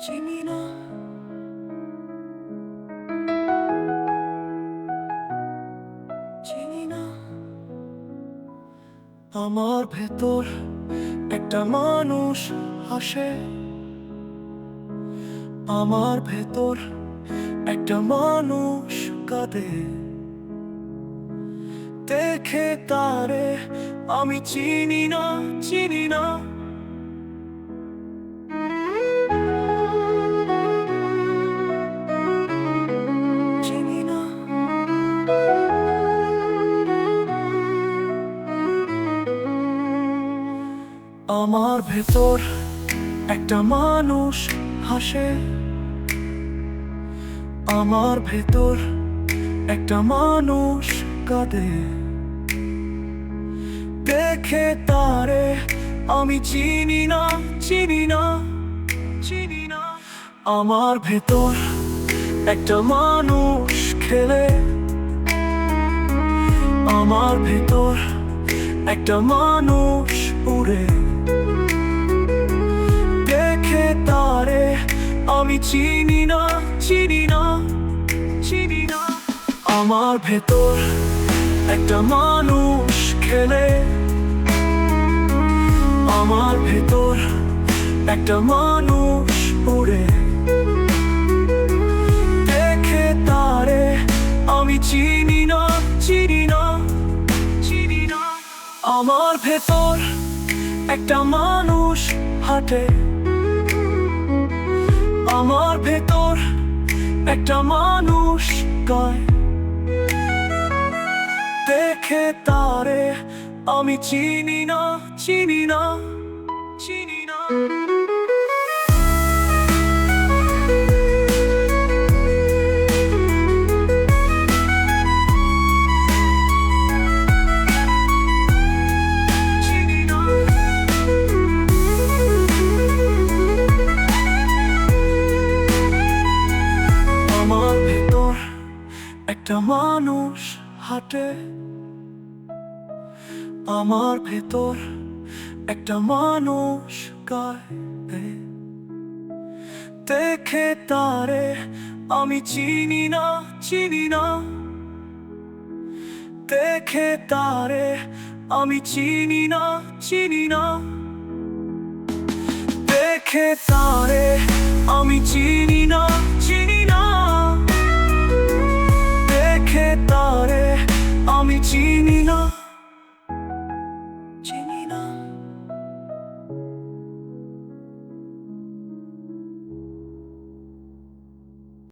আমার ভেতর একটা মানুষ হাসে আমার ভেতর একটা মানুষ কাঁদে। দেখে তারে আমি চিনি না। আমার ভেতর একটা মানুষ হাসে। আমার ভেতর একটা মানুষ কাঁদে। দেখে তারে আমি চিনি না চিনি না চিনি না। আমার ভেতর একটা মানুষ খেলে। আমার ভেতর একটা মানুষ উড়ে। আমি চিনি না চিনি না চিনি না। আমার ভেতর একটা মানুষ খেলে। আমার ভেতর একটা মানুষ উড়ে। দেখে তারে আমি চিনি না চিনি না চিনি না। আমার ভেতর একটা মানুষ হাঁটে। আমার ভেতর একটা মানুষ গায়। দেখে তারে আমি চিনি না চিনি না চিনি না। একটা মানুষ হাঁটে, আমার ভেতর একটা মানুষ গায়ে। দেখে তারে আমি চিনি না চিনি না। দেখে তারে আমি চিনি না চিনি না। দেখে তারে আমি চিনি